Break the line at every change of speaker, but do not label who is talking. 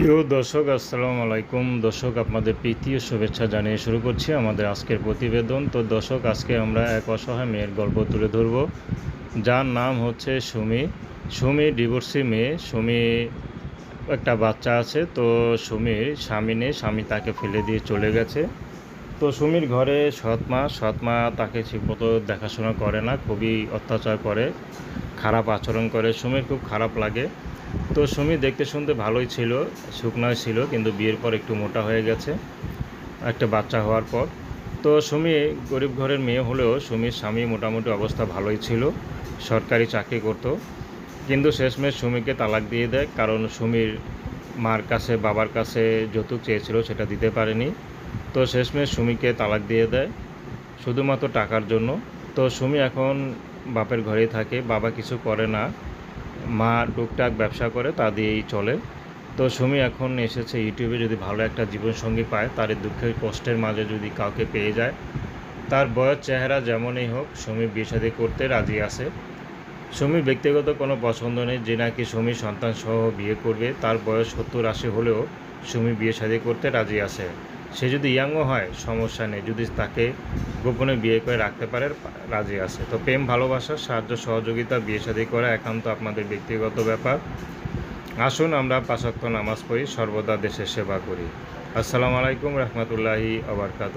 প্রিয় দর্শক, আসসালামু আলাইকুম। দর্শক, আপনাদের প্রীতি ও শুভেচ্ছা জানিয়ে শুরু করছি আমাদের আজকের প্রতিবেদন। তো দর্শক, আজকে আমরা এক অসহায় মেয়ের গল্প তুলে ধরব। যার নাম হচ্ছে সুমি। সুমি ডিভোর্সি মেয়ে। সুমি একটা বাচ্চা আছে। তো সুমির স্বামী নেই। স্বামী তাকে ফেলে দিয়ে চলে গেছে। তো সুমির ঘরে সৎমা সৎমা তাকে ঠিকমতো দেখাশোনা করে না। খুবই অত্যাচার করে। খারাপ আচরণ করে, সুমির খুব খারাপ লাগে। তো সুমি দেখতে শুনতে ভালোই ছিল শুকনায় ছিল, কিন্তু বিয়ের পর একটু মোটা হয়ে গেছে, একটা বাচ্চা হওয়ার পর। তো সুমি গরিব ঘরের মেয়ে হলেও সুমির স্বামী মোটামুটি অবস্থা ভালোই ছিল, সরকারি চাকরি করত। কিন্তু শেষমেশ সুমিকে তালাক দিয়ে দেয়, কারণ সুমির মার কাছে, বাবার কাছে যৌতুক চেয়েছিল, সেটা দিতে পারেনি। তো শেষমেশ সুমিকে তালাক দিয়ে দেয়, শুধুমাত্র টাকার জন্য। তো সুমি এখন বাপের ঘরেই থাকে, বাবা কিছু করে না। মা টুকটাক ব্যবসা করে, তা দিয়েই চলে। তো সুমি এখন এসেছে ইউটিউবে, যদি ভালো একটা জীবনসঙ্গী পায় তার দুঃখের কষ্টের মাঝে যদি কাউকে পেয়ে যায়। তার বয়স, চেহারা যেমনই হোক, সুমি বিয়ে করতে রাজি আছে। সুমির ব্যক্তিগত কোনো পছন্দ নেই, যে নাকি সুমি সন্তান সহ বিয়ে করবে। তার বয়স সত্তর আশি হলেও সুমি বিয়ে করতে রাজি আছে। সে যদি ইয়াংও হয়, সমস্যা নেই। যদি তাকে গোপনে বিয়ে করে রাখতে পারে, রাজি আছে। তো প্রেম, ভালোবাসা, সাহায্য, সহযোগিতা, বিয়ে শাদী করা একান্ত আপনাদের ব্যক্তিগত ব্যাপার। আসুন আমরা পাশাক্ত নামাজ পড়ি, সর্বদা দেশের সেবা করি। আসসালামু আলাইকুম রহমতুল্লাহি আবরকাত।